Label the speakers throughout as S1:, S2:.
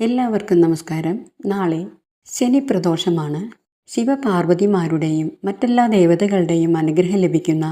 S1: എല്ലാവർക്കും നമസ്കാരം. നാളെ ശനി പ്രദോഷമാണ് ശിവപാർവതിമാരുടെയും മറ്റെല്ലാ ദേവതകളുടെയും അനുഗ്രഹം ലഭിക്കുന്ന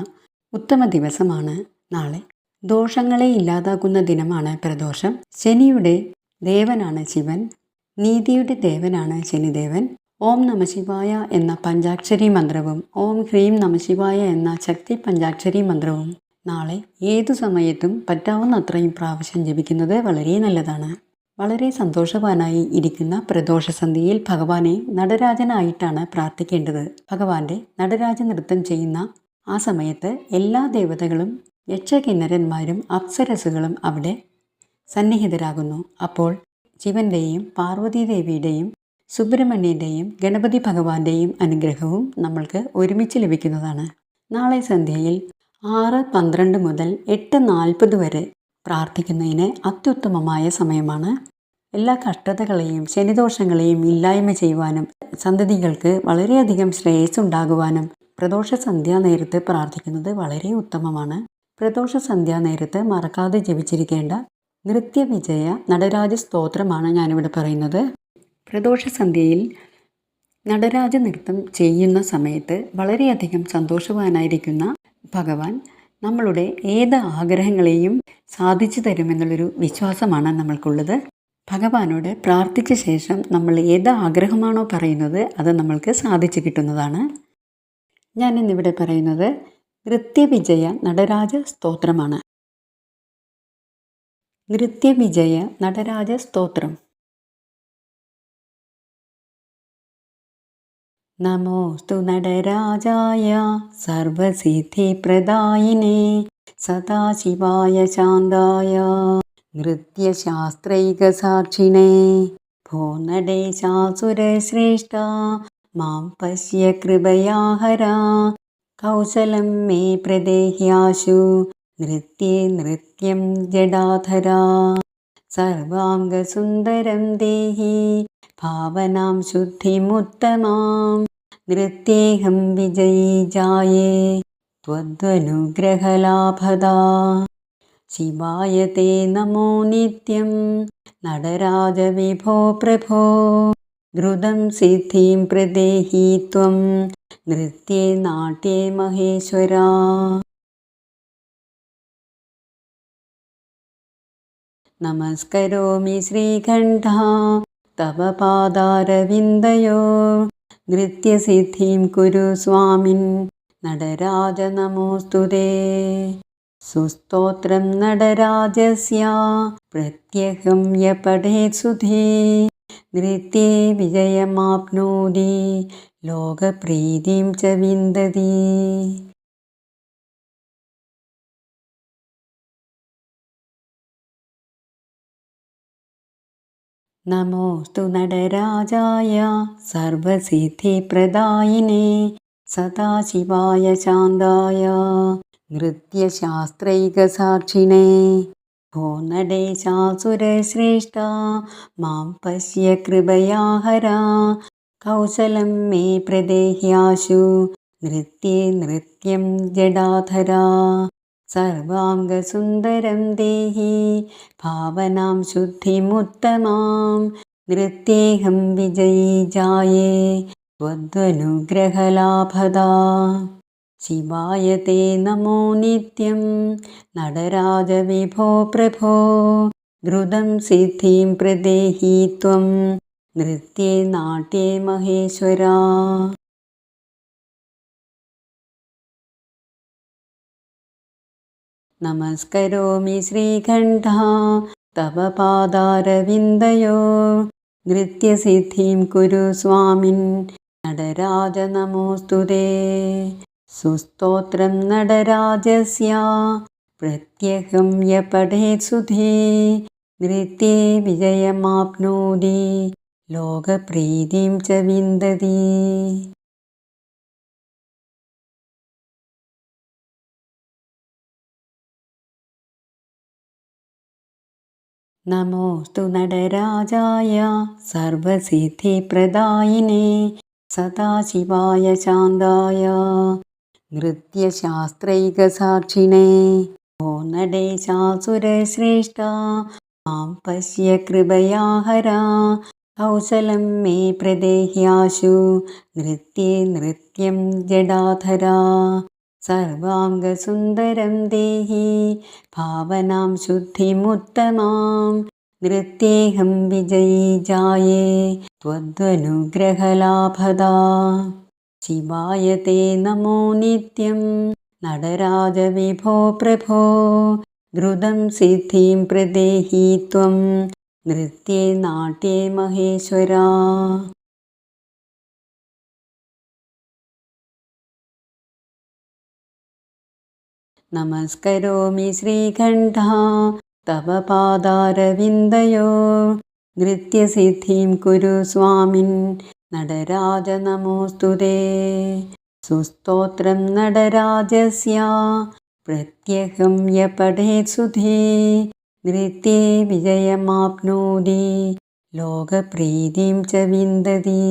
S1: ഉത്തമ ദിവസമാണ് നാളെ. ദോഷങ്ങളെ ഇല്ലാതാക്കുന്ന ദിനമാണ് പ്രദോഷം. ശനിയുടെ ദേവനാണ് ശിവൻ. നീതിയുടെ ദേവനാണ് ശനിദേവൻ. ഓം നമശിവായ എന്ന പഞ്ചാക്ഷരി മന്ത്രവും ഓം ഹ്രീം നമശിവായ എന്ന ശക്തി പഞ്ചാക്ഷരി മന്ത്രവും നാളെ ഏതു സമയത്തും പറ്റാവുന്ന അത്രയും പ്രാവശ്യം ജപിക്കുന്നത് വളരെ നല്ലതാണ്. വളരെ സന്തോഷവാനായി ഇരിക്കുന്ന പ്രദോഷസന്ധിയിൽ ഭഗവാനെ നടരാജനായിട്ടാണ് പ്രാർത്ഥിക്കേണ്ടത്. ഭഗവാന്റെ നടരാജ നൃത്തം ചെയ്യുന്ന ആ സമയത്ത് എല്ലാ ദേവതകളും യക്ഷകിന്നരന്മാരും അപ്സരസുകളും അവിടെ സന്നിഹിതരാകുന്നു. അപ്പോൾ ശിവന്റെയും പാർവതീദേവിയുടെയും സുബ്രഹ്മണ്യന്റെയും ഗണപതി ഭഗവാന്റെയും അനുഗ്രഹവും നമ്മൾക്ക് ഒരുമിച്ച് ലഭിക്കുന്നതാണ്. നാളെ സന്ധ്യയിൽ ആറ് പന്ത്രണ്ട് മുതൽ എട്ട് നാൽപ്പത് വരെ പ്രാർത്ഥിക്കുന്നതിന് അത്യുത്തമമായ സമയമാണ്. എല്ലാ കഷ്ടതകളെയും ശനിദോഷങ്ങളെയും ഇല്ലായ്മ ചെയ്യുവാനും സന്തതികൾക്ക് വളരെയധികം ശ്രേയസ് ഉണ്ടാകുവാനും പ്രദോഷ സന്ധ്യാനേരത്ത് പ്രാർത്ഥിക്കുന്നത് വളരെ ഉത്തമമാണ്. പ്രദോഷ സന്ധ്യാനേരത്ത് മറക്കാതെ ജപിച്ചിരിക്കേണ്ട നൃത്യവിജയ നടരാജ സ്തോത്രമാണ് ഞാനിവിടെ പറയുന്നത്. പ്രദോഷ സന്ധ്യയിൽ നടരാജ നൃത്തം ചെയ്യുന്ന സമയത്ത് വളരെയധികം സന്തോഷവാനായിരിക്കുന്ന ഭഗവാൻ നമ്മളുടെ ഏത് ആഗ്രഹങ്ങളെയും സാധിച്ചു തരുമെന്നുള്ളൊരു വിശ്വാസമാണ് നമ്മൾക്കുള്ളത്. ഭഗവാനോട് പ്രാർത്ഥിച്ച ശേഷം നമ്മൾ ഏത് ആഗ്രഹമാണോ പറയുന്നത് അത് നമ്മൾക്ക് സാധിച്ചു കിട്ടുന്നതാണ്. ഞാൻ ഇന്നിവിടെ പറയുന്നത് നൃത്യവിജയ നടരാജ സ്തോത്രമാണ്. നൃത്യവിജയ നടരാജ സ്തോത്രം. നമോസ്തു നടരാജായ സർവസിദ്ധിപ്രദായിനെ സദാശിവായ ശാന്തായ. നൃത്യശാസ്ത്രൈകസാക്ഷിണേ ഭോ നടേശാസുരശ്രേഷ്ഠ മാം പശ്യ കൃപയാഹര. കൗശലം മേ പ്രദേഹ്യാശു നൃത്യേ നൃത്യം ജഡാധര സർവാംഗസുന്ദരം ദേഹി ഭാവനാം ശുദ്ധിമുത്തമാം നൃത്യേഹം വിജയീ ജായേ त्वद्वनुग्रहलाभदा शिवाय ते नमो नित्यं നടരാജവിഭോ പ്രഭോ ദ്രുതം സിദ്ധിം പ്രദേഹി ത്വം നൃത്യേ നാട്യേ മഹേശ്വര നമസ്കരോമി ശ്രീകണ്ഠ തവ പാദാരവിന്ദയോ. ഗൃത്യസിദ്ധിം കുരു സ്വാമിൻ നടരാജ നമോസ്തുതേ സുസ്തോത്രം നടരാജസ്യ. പ്രത്യഹം യ പഠേത് സുധേ. നൃത്യേ വിജയമാപ്നോതി. ലോകപ്രീതിം ച വിന്ദതി. നമോസ്തു നടരാജായ സർവസിദ്ധിപ്രദായിനെ സദാശിവായ ശാന്തായ നൃത്യശാസ്ത്രൈകസാക്ഷിണേ ഭോ നടേശാസുരശ്രേഷ്ഠ മാം പശ്യ കൃപയാഹരാ കൗശലം മേ പ്രദേഹ്യാശു നൃത്യേ നൃത്യം ജഡാധരാ. സർവാംഗസുന്ദരം ദേഹി ഭാവനാം ശുദ്ധിമുത്തമാം നൃത്യേഹം വിജയീ ജായേ त्वद्वनुग्रहलाभदा शिवाय ते नमो नित्यं നടരാജവിഭോ പ്രഭോ ദ്രുതം സിദ്ധിം പ്രദേഹി ത്വം നൃത്യേ നാട്യേ മഹേശ്വര നമസ്കരോമി ശ്രീകണ്ഠ. തവ പാദാരവിന്ദയോ. നൃത്യസിദ്ധിം കുരു സ്വാമിൻ. നടരാജ നമോസ്തുതേ സുസ്തോത്രം നടരാജസ്യ. പ്രത്യഹം യപടേ സുധേ നൃത്യേ വിജയമാപ്നോതി. ലോകപ്രീതിം ച വിന്ദതി. നമോസ്തു നടരാജായ സർവസിദ്ധിപ്രദായിനെ സദാശിവായ ശാന്തായ. നൃത്യശാസ്ത്രൈകസാക്ഷിണേ. ഓ നടേശാസുരശ്രേഷ്ഠ മാം പശ്യ കൃപയാഹര. കൗശലം മേ പ്രദേഹ്യാശു നൃത്യേ നൃത്യം ജഡാധര. സർവാംഗസുന്ദരം ദേഹി ഭാവനാം ശുദ്ധിമുത്തമാം. നൃത്യേഹം വിജയീ ജായേ ത്വദ്വനുഗ്രഹലാഭദാ. ശിവായ തേ നമോ നിത്യം നടരാജവിഭോ പ്രഭോ ദ്രുതം സിദ്ധിം പ്രദേഹി ത്വം നൃത്യേ നാട്യേ മഹേശ്വരാ. നമസ്കരോമി ശ്രീകണ്ഠ. തവ പാദാരവിന്ദയോ. നൃത്യസിദ്ധിം കുരു സ്വാമിൻ. നടരാജ നമോസ്തുതേ സുസ്തോത്രം നടരാജസ്യ. പ്രത്യഹം യപടേ സുധേ. നൃത്യേ വിജയമാപ്നോതി. ലോകപ്രീതിം ച വിന്ദതി.